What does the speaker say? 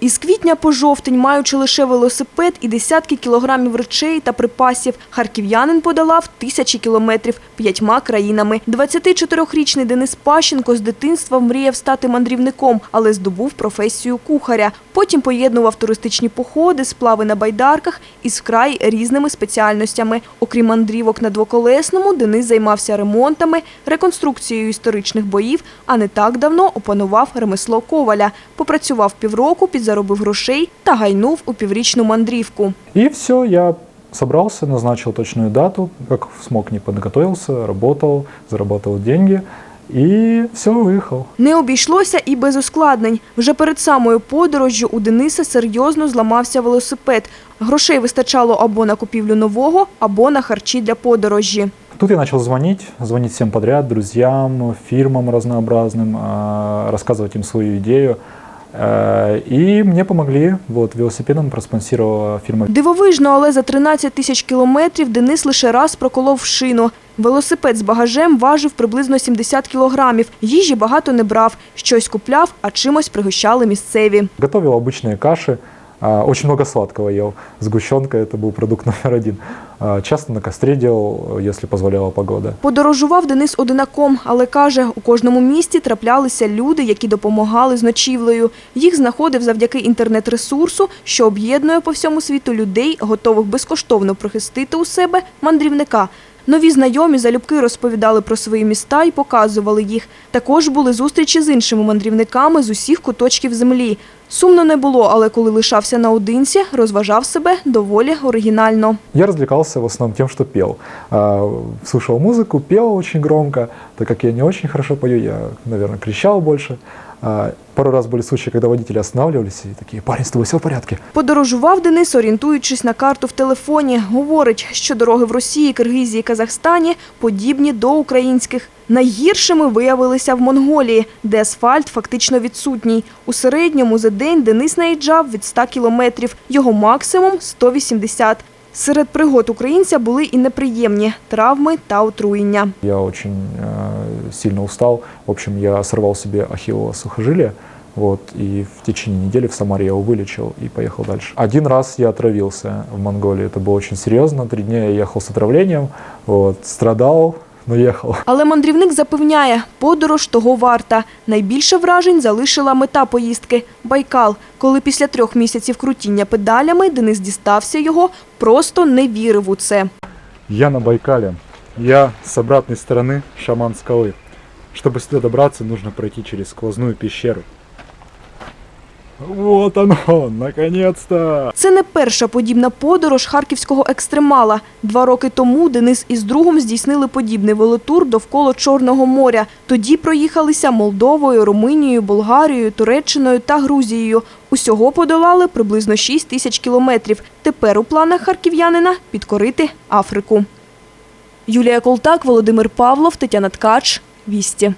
Із квітня по жовтень, маючи лише велосипед і десятки кілограмів речей та припасів, харків'янин подолав тисячі кілометрів п'ятьма країнами. 24-річний Денис Пащенко з дитинства мріяв стати мандрівником, але здобув професію кухаря. Потім поєднував туристичні походи, сплави на байдарках із вкрай різними спеціальностями. Окрім мандрівок на двоколесному, Денис займався ремонтами, реконструкцією історичних боїв, а не так давно опанував ремесло коваля. Попрацював півроку, підзаробив грошей та гайнув у піврічну мандрівку. И все, я собрался, назначил точную дату, как смог не подготовился, работал, зарабатывал деньги и все, выехал. Не обійшлося і без ускладнень. Вже перед самою подорожжю у Дениса серйозно зламався велосипед. Грошей вистачало або на купівлю нового, або на харчі для подорожі. Тут я начал звонить, звонить всем подряд, друзьям, фирмам разнообразным, а, рассказывать им свою идею. Э, И мне помогли, вот, велосипедом проспонсировала фирма Дивовижно, але за 13 тисяч кілометрів Денис лише раз проколов шину. Велосипед з багажем важив приблизно 70 кілограмів. Їжі багато не брав, щось купляв, а чимось пригощали місцеві. Готовил обычные каши, а, очень много сладкого ел. Сгущенка – это был продукт номер один. Часто на костре делал, если позволяла погода. Подорожував Денис одинаком, але каже, у кожному місті траплялися люди, які допомагали з ночівлею. Їх знаходив завдяки інтернет-ресурсу, що об'єднує по всьому світу людей, готових безкоштовно прихистити у себе мандрівника. Нові знайомі залюбки розповідали про свої міста і показували їх. Також були зустрічі з іншими мандрівниками з усіх куточків землі. Сумно не було, але коли лишався наодинці, розважав себе доволі оригінально. Я развлекался в основном тем, что пел. Слушал музыку, пел очень громко. Так как я не очень хорошо пою, я, наверное, кричал больше. Пару раз были случаи, когда водители останавливались и такие, парень, с тобой все в порядке? Подорожував Денис, орієнтуючись на карту в телефоні. Говорить, що дороги в Росії, Киргизії, Казахстані подібні до українських. Найгіршими виявилися в Монголії, де асфальт фактично відсутній. У середньому за день Денис наїжджав від 100 кілометрів, його максимум – 180. Серед пригод українця були і неприємні – травми та отруєння. Я очень э, сильно устал. В общем, я сорвал себе ахиллово сухожилие. Вот, и в течение недели в Самаре я его вылечил и поехал дальше. Один раз я отравился в Монголии. Это было очень серьезно. Три дня я ехал с отравлением. Вот, страдал, но ехал. Але мандрівник запевняє, подорож того варта. Найбільше вражень залишила мета поїздки – Байкал. Коли після трьох місяців крутіння педалями Денис дістався його, просто не вірив у це. Я на Байкале. Я с обратной стороны шаман скалы. Чтобы сюда добраться, нужно пройти через сквозную пещеру. Вот оно, наконец-то! Це не перша подібна подорож харківського екстремала. Два роки тому Денис із другом здійснили подібний велотур довкола Чорного моря. Тоді проїхалися Молдовою, Румунією, Болгарією, Туреччиною та Грузією. Усього подолали приблизно 6 тисяч кілометрів. Тепер у планах харків'янина підкорити Африку. Юлія Колтак, Володимир Павлов, Тетяна Ткач. Вісті.